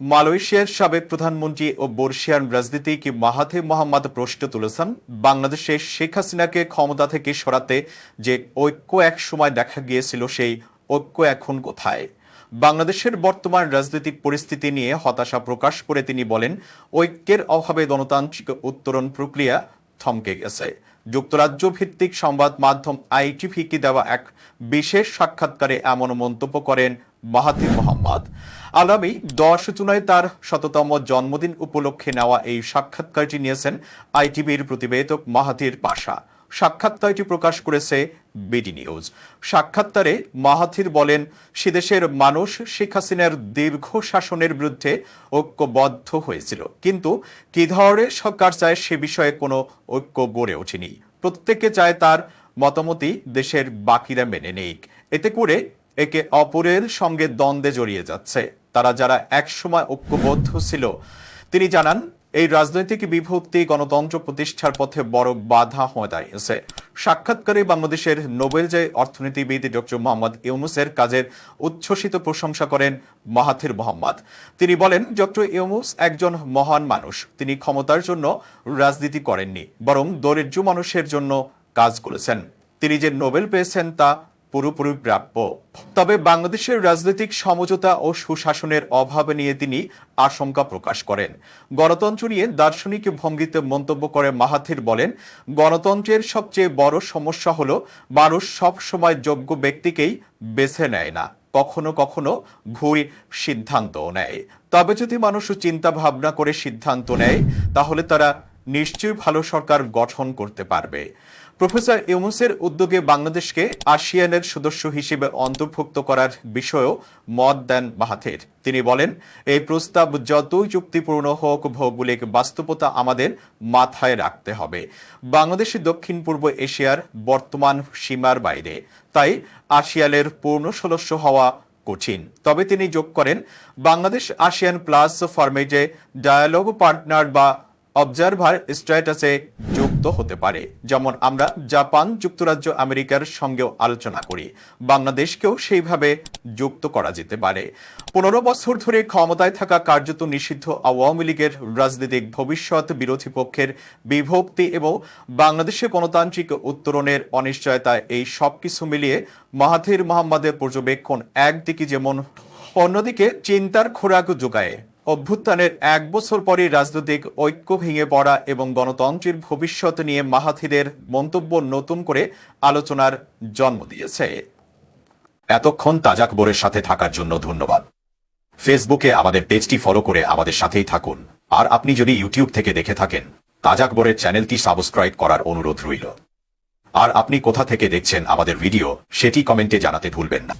মালয়েশিয়ার সাবেক প্রধানমন্ত্রী ও বর্ষিয়ান রাজনীতিক মাহাথে মোহাম্মদ প্রশ্ন তুলেছেন, বাংলাদেশে শেখ হাসিনাকে ক্ষমতা থেকে সরাতে যে ঐক্য এক সময় দেখা গিয়েছিল, সেই ঐক্য এখন কোথায়? বাংলাদেশের বর্তমান রাজনৈতিক পরিস্থিতি নিয়ে হতাশা প্রকাশ করে তিনি বলেন, ঐক্যের অভাবে গণতান্ত্রিক উত্তরণ প্রক্রিয়া থমকে গেছে। যুক্তরাজ্য ভিত্তিক সংবাদ মাধ্যম আইটিভিকে দেওয়া এক বিশেষ সাক্ষাৎকারে এমন মন্তব্য করেন মাহাতির মোহাম্মদ। আগামী দশ জুলাই তার শততম জন্মদিন উপলক্ষে নেওয়া এই সাক্ষাৎকারটি নিয়েছেন আইটিভির প্রতিবেদক মাহাতির পাশা। সাক্ষাৎকারটি প্রকাশ করেছে বিডি নিউজ। সাক্ষাৎকারে মাহাথির বলেন সেদেশের মানুষ শেখ হাসিনার দীর্ঘ শাসনের বিরুদ্ধে ঐক্যবদ্ধ হয়েছিল। কিন্তু কি ধরনের সরকার চায় সে বিষয়ে কোনো ঐক্য গড়ে ওঠেনি। প্রত্যেকে চায় তার মতামতই দেশের বাকিরা মেনে নেই এতে করে একে অপরের সঙ্গে দ্বন্দ্বে জড়িয়ে যাচ্ছে। তারা যারা একসময় ঐক্যবদ্ধ ছিল, তিনি জানান এই রাজনৈতিক বিভক্তি গণতন্ত্র প্রতিষ্ঠার পথে বড় বাধা হয়ে দাঁড়িয়েছে সাক্ষাৎকারে বাংলাদেশের নোবেল জয় অর্থনীতিবিদ ডক্টর মোহাম্মদ ইউনুসের কাজের উচ্ছ্বসিত প্রশংসা করেন মাহাথির মোহাম্মদ। তিনি বলেন, ডক্টর ইউনুস একজন মহান মানুষ। তিনি ক্ষমতার জন্য রাজনীতি করেননি, বরং দরিদ্র মানুষের জন্য কাজ করেছেন। তিনি যে নোবেল পেয়েছেন তা পুরোপুরি প্রাপ্য। তবে বাংলাদেশের রাজনৈতিক সমঝোতা ও সুশাসনের অভাব নিয়ে তিনি আশঙ্কা প্রকাশ করেন। গণতন্ত্র নিয়ে দার্শনিক ভঙ্গিতে মন্তব্য করে মাহাথির বলেন, গণতন্ত্রের সবচেয়ে বড় সমস্যা হলো, মানুষ সব সময় যোগ্য ব্যক্তিকেই বেছে নেয় না। কখনো কখনো ভুল সিদ্ধান্তও নেয়। তবে যদি মানুষ চিন্তা ভাবনা করে সিদ্ধান্ত নেয়, তাহলে তারা নিশ্চয়ই ভালো সরকার গঠন করতে পারবে। প্রফেসর ইউনুসের উদ্যোগে বাংলাদেশকে আসিয়ানের সদস্য হিসেবে অন্তর্ভুক্ত করার বিষয়েও মত দেন মাহাথির তিনি বলেন, এই প্রস্তাব যতই চুক্তিপূর্ণ হোক, ভৌগোলিক বাস্তবতা আমাদের মাথায় রাখতে হবে। বাংলাদেশ দক্ষিণ পূর্ব এশিয়ার বর্তমান সীমার বাইরে। তাই আসিয়ানের পূর্ণ সদস্য হওয়া কঠিন। তবে তিনি যোগ করেন, বাংলাদেশ আসিয়ান প্লাস ফরমেটে ডায়ালগ পার্টনার বা অবজারভার স্ট্যাটাসে যুক্ত হতে পারে। যেমন আমরা জাপান, যুক্তরাজ্য, আমেরিকার সঙ্গেও আলোচনা করি। বাংলাদেশকেও সেইভাবে যুক্ত করা যেতে পারে। পনেরো বছর ধরে ক্ষমতায় থাকা কার্যত নিষিদ্ধ আওয়ামী লীগের রাজনৈতিক ভবিষ্যৎ বিরোধী পক্ষের বিভক্তি এবং বাংলাদেশে গণতান্ত্রিক উত্তরণের অনিশ্চয়তা এই সবকিছু মিলিয়ে মাহাথির মোহাম্মদের পর্যবেক্ষণ একদিকে যেমন, অন্যদিকে চিন্তার খোরাক যোগায়। অভ্যুত্থানের এক বছর পরই রাজনৈতিক ঐক্য ভেঙে পড়া এবং গণতন্ত্রের ভবিষ্যৎ নিয়ে মাহাথিরের মন্তব্য নতুন করে আলোচনার জন্ম দিয়েছে। এতক্ষণ তাজাক বোরের সাথে থাকার জন্য ধন্যবাদ। ফেসবুকে আমাদের পেজটি ফলো করে আমাদের সাথেই থাকুন। আর আপনি যদি ইউটিউব থেকে দেখে থাকেন তাজাক বোরের চ্যানেলটি সাবস্ক্রাইব করার অনুরোধ রইল। আর আপনি কোথা থেকে দেখছেন আমাদের ভিডিও, সেটি কমেন্টে জানাতে ভুলবেন না।